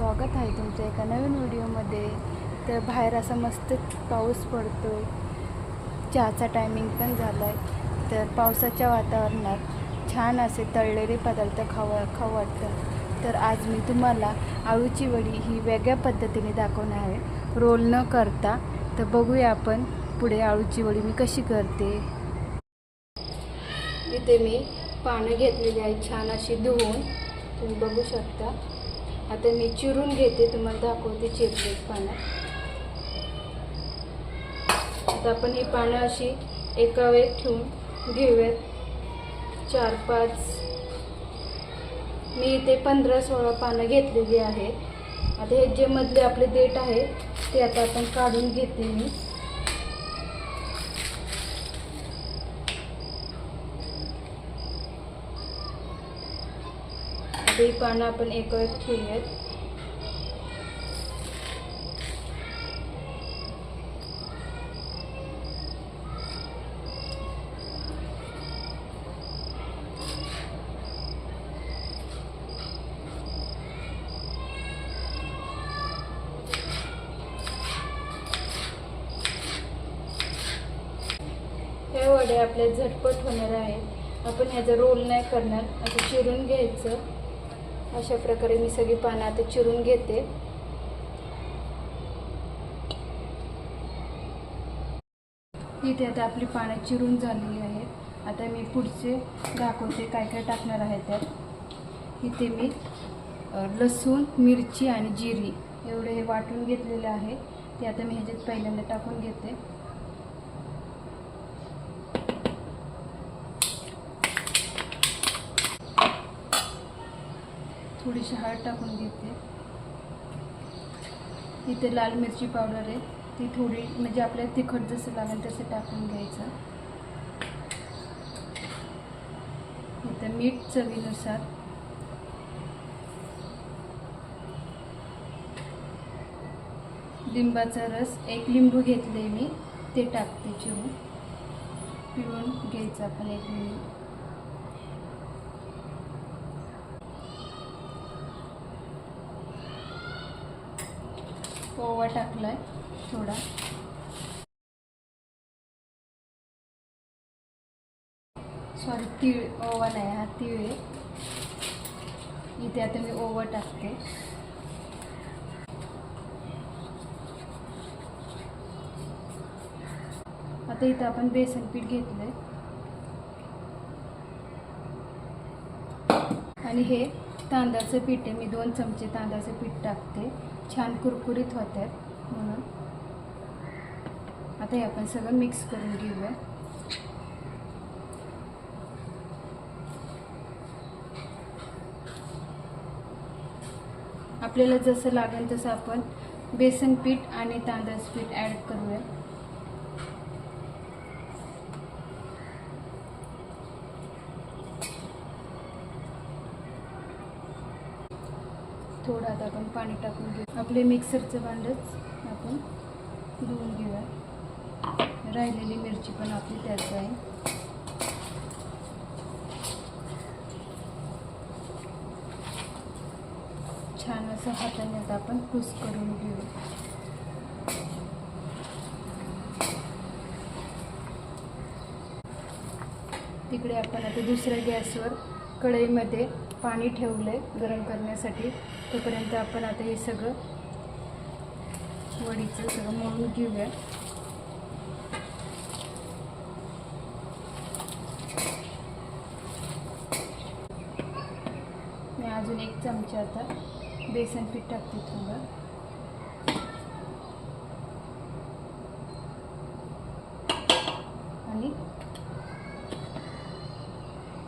स्वागत आहे तुमच्या एका नवीन व्हिडिओमध्ये. तर बाहेर असा मस्त पाऊस पडतो आहे चहाचा टायमिंग पण झाला आहे तर पावसाच्या वातावरणात छान असे तळलेले पदार्थ खावा खाऊ वाटतं तर आज मी तुम्हाला आळूची वडी ही वेगळ्या पद्धतीने दाखवणार आहे. रोल न करता. तर बघूया आपण पुढे आळूची वडी मी कशी करते. इथे मी पानं घेतलेली आहे छान अशी धुवून. तुम्ही बघू शकता. आता मी चिरून घेते तुम्हाला दाखवते चिरले पानं. आता आपण ही पानं अशी एका वेळेत ठेवून घेऊयात. चार पाच. मी इथे पंधरा सोळा पानं घेतलेली आहेत. आता हे जे मधले आपले देठ आहे ते आता आपण काढून घेते मी. सगळी पानं आपण एक ठेवूयात. हे वडे आपल्या झटपट होणार आहेत. आपण ह्याचा रोल नाही करणार. असं चिरून घ्यायचं. अशा प्रकारे मी सगळी पानं आता चिरून घेते. इथे आता आपली पानं चिरून झालेली आहेत. आता मी पुढचे दाखवते काय काय टाकणार आहे त्यात. इथे मी लसूण मिरची आणि जिरी एवढे हे वाटून घेतलेले आहे. ते आता मी ह्याच्यात पहिल्यांदा टाकून घेते. थोडीशी हळद टाकून घेते. इथे लाल मिरची पावडर आहे. ती थोडी म्हणजे आपल्याला तिखट जसं लागेल तसं टाकून घ्यायचं. इथं मीठ चवीनुसार. लिंबाचा रस एक लिंबू घेतले मी ते टाकते चिरून. पिळून घ्यायचं आपण एक लिंबू ओवा टाकलाय थोडा. सॉरी तीळ ओवा नाही हा तीळ आहे. इथे आता मी ओवा टाकते. आता इथं आपण बेसन पीठ घेतलंय. आणि हे तांदळाचं पीठ आहे मी दोन चमचे तांदळाचं पीठ टाकते. छान कुरकुरीत होत आहेत म्हणून. आता हे आपण सगळं मिक्स करून घेऊया. आपल्याला जसं लागेल तसं आपण बेसन पीठ आणि तांदळाचं पीठ ॲड करूया. थोडं आता आपण पाणी टाकून घेऊ. आपले मिक्सरचं भांडच आपण धुवून घेऊया. राहिलेली मिरची पण आपली त्याच आहे छान असं हाताने आता आपण कुस करून घेऊ. तिकडे आपण आता दुसऱ्या गॅसवर कढईमध्ये पाणी ठेवलं आहे गरम करण्यासाठी. तोपर्यंत आपण आता हे सगळं वडीचं सगळं मळून घेऊया. मी अजून एक चमचा आता बेसन पीठ टाकते थोडं आणि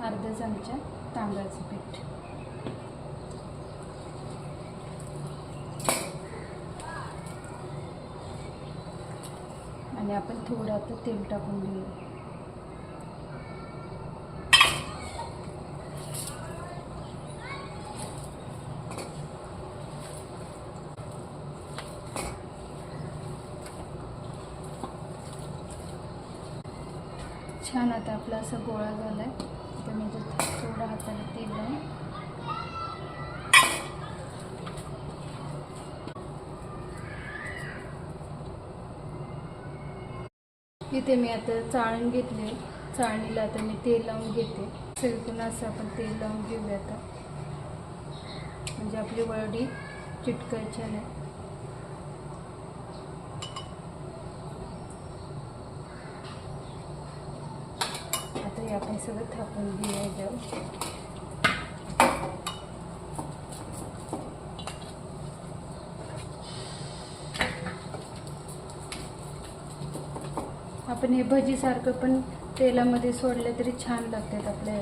अर्धा चमचा तांदळाचं पीठ आणि आपण थोडं आता तेल टाकून घेऊया छान आता आपला असा गोळा झाला आहे आता मी म्हणजे थोडं हाताला तेल लावून. इथे मी आता चाळण घेतले. चाळणीला आता मी तेल लावून घेते. सिरकून असं आपण तेल लावून घेऊया आता. म्हणजे आपली वळडी चिटकायची नाही हे आपण सगळं थापून घेऊया जाऊ. आपण हे भजीसारखं पण तेलामध्ये सोडले तरी छान लागतात आपल्या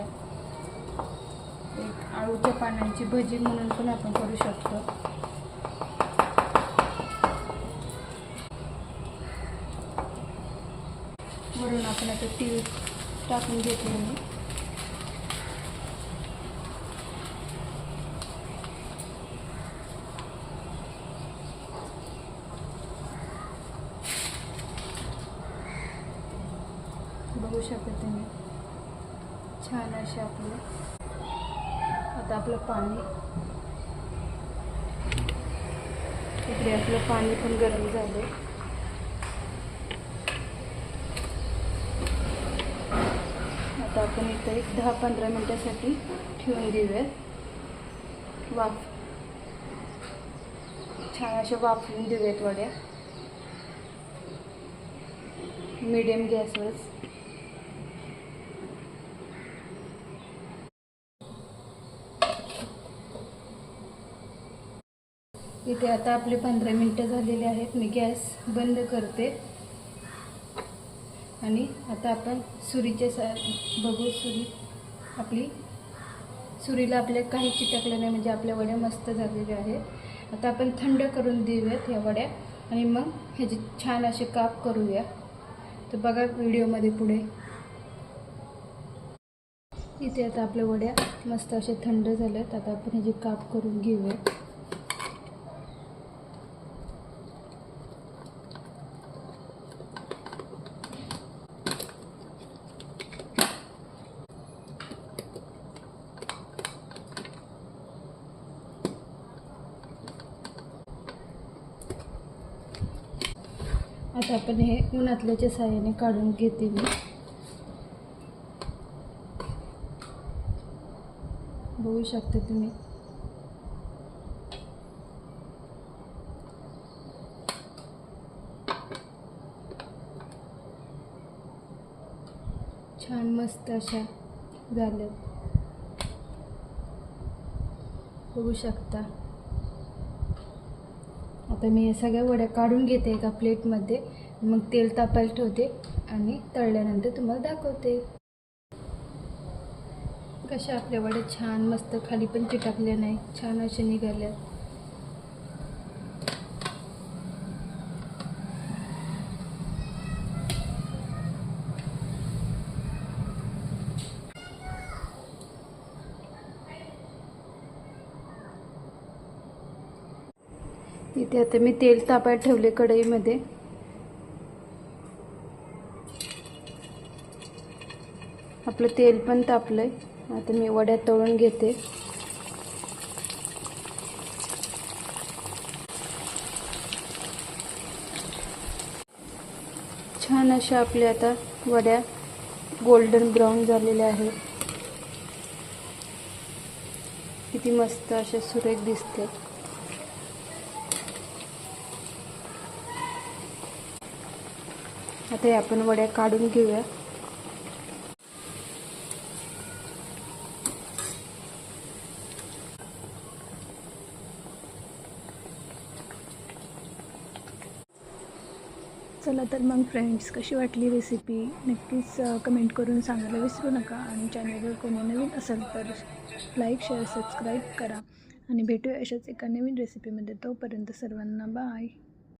एक आळूच्या पानांची भजी म्हणून पण आपण करू शकतो. वरून आपण आता तीळ टाकून घेतले मी. बघू शकता तुम्ही. छान असे आपले आता आपलं पाणी इकडे आपलं पाणी पण गरम झालं आता आपण इथं एक दहा पंधरा मिनटासाठी ठेवून देऊयात वाफ. छान अशा वाफवून देऊयात वड्या. मिडियम गॅसवरच इथे आता आपले पंधरा मिनटं झालेले आहेत. मी गॅस बंद करते. आणि आता आपण सुरीच्या सा बघू सुरी. आपली सुरीला आपल्या काही चिटकलं नाही म्हणजे आपल्या वड्या मस्त झालेल्या आहेत. आता आपण थंड करून देऊयात ह्या वड्या आणि मग ह्याचे छान असे काप करूया. तर बघा व्हिडिओमध्ये पुढे. इथे आता आपल्या वड्या मस्त असे थंड झाल्यात. आता आपण ह्याचे काप करून घेऊया आता आपण हे उन्हातल्याच्या साह्याने काढून घेते मी. बघू शकता तुम्ही. छान मस्त अशा झाल्या बघू शकता. आता मी या सगळ्या वड्या काढून घेते एका प्लेटमध्ये. मग तेल तापायला ठेवते आणि तळल्यानंतर तुम्हाला दाखवते. कशा आपल्या वड्या छान मस्त खाली पण चिटकल्या नाही छान अशा निघाल्या. इथे आता मी तेल तापायला ठेवले कढईमध्ये. आपलं तेल पण तापलंय. आता मी वड्या तळून घेते. छान अशा आपल्या आता वड्या गोल्डन ब्राऊन झालेल्या आहेत. किती मस्त अशा सुरेख दिसते आता हे आपण वड्या काढून घेऊया. चला तर मग फ्रेंड्स कशी वाटली रेसिपी नक्कीच कमेंट करून सांगायला विसरू नका आणि चॅनलवर कोणी नवीन असेल तर लाईक शेअर सबस्क्राईब करा. आणि भेटूया अशाच एका नवीन रेसिपीमध्ये तोपर्यंत सर्वांना बाय